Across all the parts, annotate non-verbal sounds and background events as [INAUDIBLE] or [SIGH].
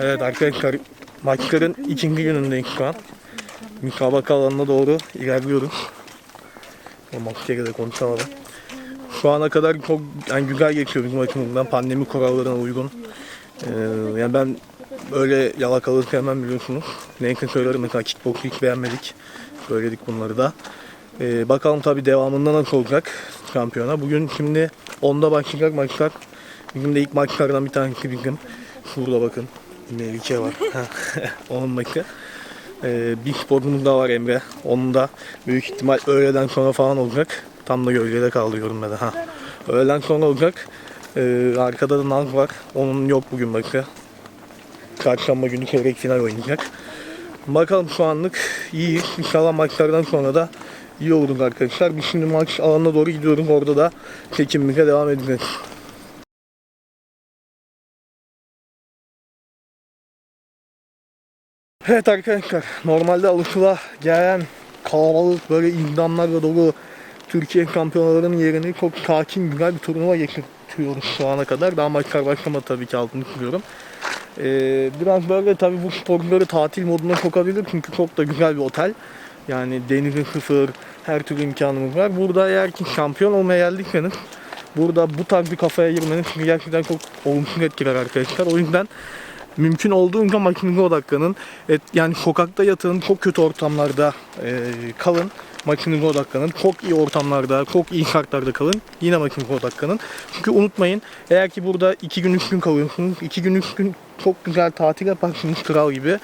Evet arkadaşlar maçların ikinci günündeyiz şu an. Müsabaka alanına doğru ilerliyoruz. O maçları da konuşamadım. Şu ana kadar çok yani güzel geçiyor bizim açımızdan pandemi kurallarına uygun. Ee, yani ben böyle yalakalık sevmem biliyorsunuz. Neyse söylerim mesela kickbox'u hiç beğenmedik. Söyledik bunları da. Ee, bakalım tabi devamında nasıl olacak şampiyona. Bugün şimdi 10'da başlayacak maçlar. Bizim de ilk maçlardan bir tanesi bizim. Şurada bakın. Melike var. [LAUGHS] Onun maçı. Ee, bir sporcumuz da var Emre. Onun da büyük ihtimal öğleden sonra falan olacak. Tam da gölgede kaldı görünmedi. Ha. Öğleden sonra olacak. Ee, arkada da Naz var. Onun yok bugün maçı. Çarşamba günü çeyrek final oynayacak. Bakalım şu anlık iyiyiz. İnşallah maçlardan sonra da iyi oluruz arkadaşlar. Biz şimdi maç alanına doğru gidiyoruz. Orada da çekimimize devam edeceğiz. Evet arkadaşlar normalde alışıla gelen kalabalık böyle iddiamlarla dolu Türkiye şampiyonalarının yerini çok sakin güzel bir turnuva geçiriyoruz şu ana kadar. Daha maçlar başlamadı tabii ki altını çiziyorum. Ee, biraz böyle tabii bu sporcuları tatil moduna sokabilir çünkü çok da güzel bir otel. Yani denizi sıfır, her türlü imkanımız var. Burada eğer ki şampiyon olmaya geldiyseniz burada bu tarz bir kafaya girmeniz gerçekten çok olumsuz etkiler arkadaşlar. O yüzden mümkün olduğunca makinenize odaklanın. Et, yani sokakta yatın, çok kötü ortamlarda e, kalın. Makinenize odaklanın. Çok iyi ortamlarda, çok iyi şartlarda kalın. Yine makinenize odaklanın. Çünkü unutmayın eğer ki burada iki gün üç gün kalıyorsunuz. iki gün üç gün çok güzel tatil yaparsınız [LAUGHS] kral gibi.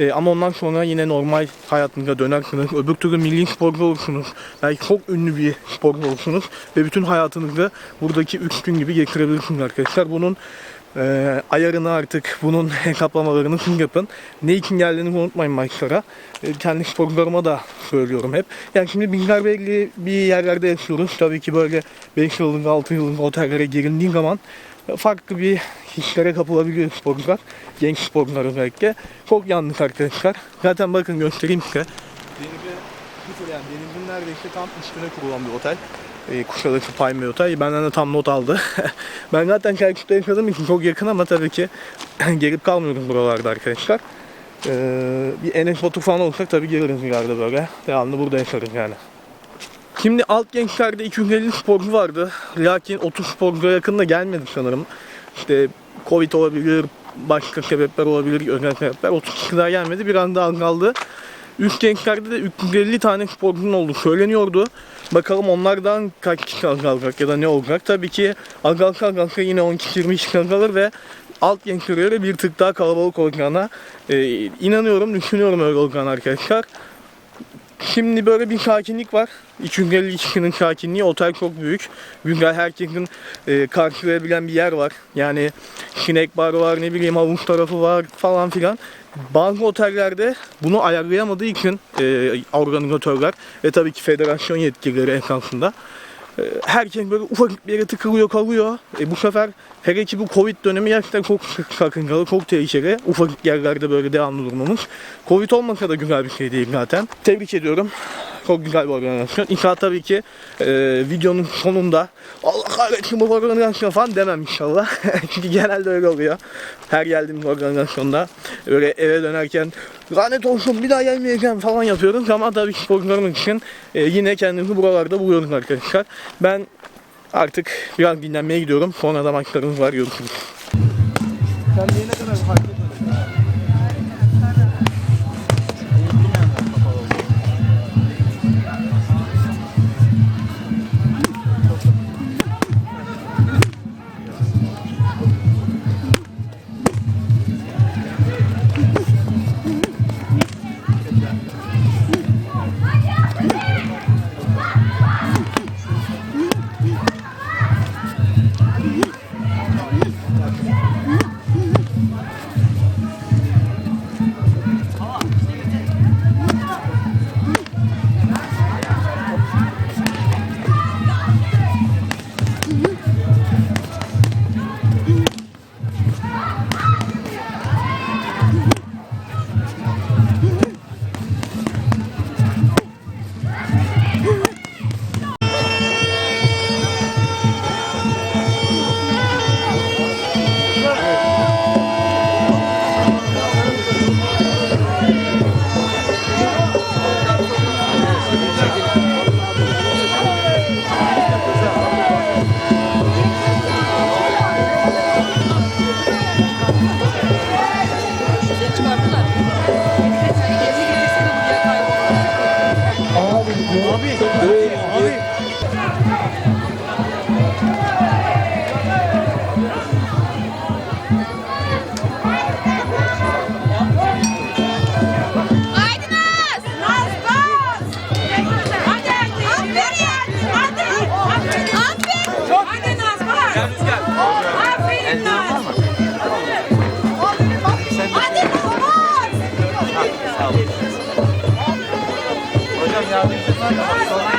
E, ama ondan sonra yine normal hayatınıza dönersiniz. Öbür türlü milli sporcu olursunuz. Belki çok ünlü bir sporcu olursunuz. Ve bütün hayatınızı buradaki 3 gün gibi geçirebilirsiniz arkadaşlar. Bunun e, ayarını artık bunun [LAUGHS] hesaplamalarını siz yapın. Ne için geldiğinizi unutmayın maçlara. E, kendi sporcularıma da söylüyorum hep. Yani şimdi bizler belli bir yerlerde yaşıyoruz. Tabii ki böyle 5 yıllık 6 yıllık otellere girildiği zaman farklı bir hislere kapılabiliyor sporcular. Genç sporcular özellikle. Çok yanlış arkadaşlar. Zaten bakın göstereyim size. Denize sıfır yani denizin neredeyse tam üstüne kurulan bir otel. E, Kuşadası Palmiye Otel. Benden de tam not aldı. [LAUGHS] ben zaten Kerkük'te yaşadığım için çok yakın ama tabii ki [CLEARS THROAT] gelip kalmıyoruz buralarda arkadaşlar. Ee, bir Enes Batur falan olsak tabii geliriz ileride böyle. Devamlı burada yaşarız yani. Şimdi alt gençlerde 250 sporcu vardı. Lakin 30 sporcuya yakın da gelmedi sanırım. İşte Covid olabilir, başka sebepler olabilir, özel sebepler. 30 kişi daha gelmedi. Bir anda azaldı. Üst gençlerde de 350 tane sporcunun olduğu söyleniyordu. Bakalım onlardan kaç kişi azalacak ya da ne olacak. Tabii ki azalsa azalsa yine 10 kişi 20 kişi azalır ve alt gençlere bir tık daha kalabalık olacağına e, inanıyorum, düşünüyorum öyle olacağını arkadaşlar. Şimdi böyle bir sakinlik var. 250 kişinin sakinliği. Otel çok büyük. Güzel herkesin e, karşılayabilen bir yer var. Yani sinek bar var, ne bileyim havuz tarafı var falan filan. Bazı otellerde bunu ayarlayamadığı için e, organizatörler ve tabii ki federasyon yetkilileri esasında herkes böyle ufak bir yere tıkılıyor kalıyor. E, bu sefer hele ki bu Covid dönemi gerçekten çok sakıncalı, çok tehlikeli. Ufak yerlerde böyle devamlı durmamız. Covid olmasa da güzel bir şey değil zaten. Tebrik ediyorum. Çok güzel bir organizasyon. [LAUGHS] İnşallah tabii ki e, videonun sonunda Allah kahretsin bu organizasyon falan demem inşallah. [LAUGHS] Çünkü genelde öyle oluyor. Her geldiğim organizasyonda böyle eve dönerken lanet olsun bir daha gelmeyeceğim falan yapıyoruz. Ama tabii sporcularımız için e, yine kendimizi buralarda buluyoruz arkadaşlar. Ben artık biraz dinlenmeye gidiyorum. Sonra da maçlarımız var. Görüşürüz. Sen diyene kadar fark Aferin Naz! Hadi Naz bas! Naz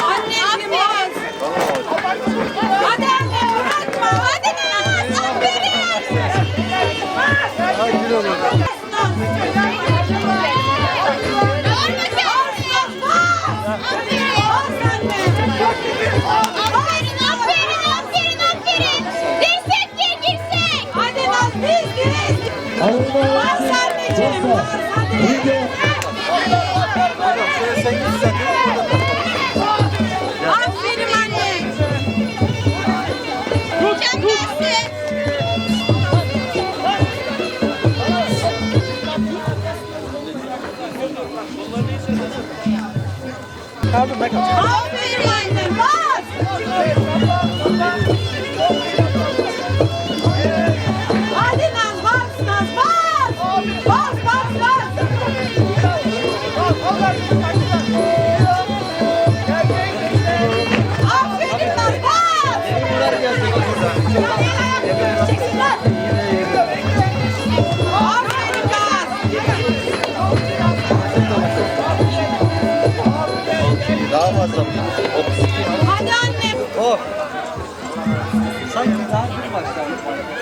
Anneciğim Aferin anne. Mükemmelsin. Aferin anne, bas. Bir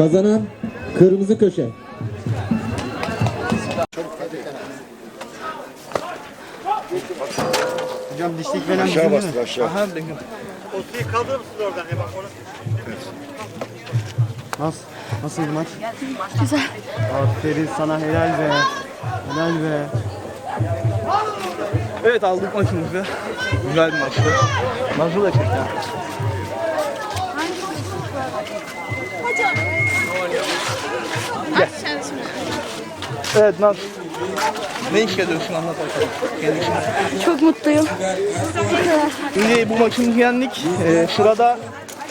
Kazanan kırmızı köşe. Hocam dişlik veren Aşağı bastır aşağı. Aha benim. Nasıl? Nasıldı maç? Güzel. Aferin sana helal be. Helal be. Evet aldık maçımızı. Güzel bir maçtı. Nasıl da çekti. Evet Naz. Ne hissediyorsun anlat bakalım. Kendi. Çok mutluyum. Şimdi bu maçımızı yendik. Ee, sırada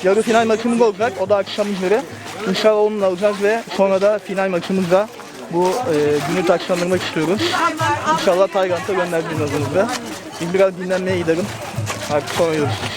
yarı final maçımız olacak. O da akşam üzere. İnşallah onunla alacağız ve sonra da final maçımızda bu e, günü taçlandırmak istiyoruz. İnşallah Tayland'a gönderdiğimiz azımızda. Şimdi biraz dinlenmeye gidelim. Artık sonra görüşürüz.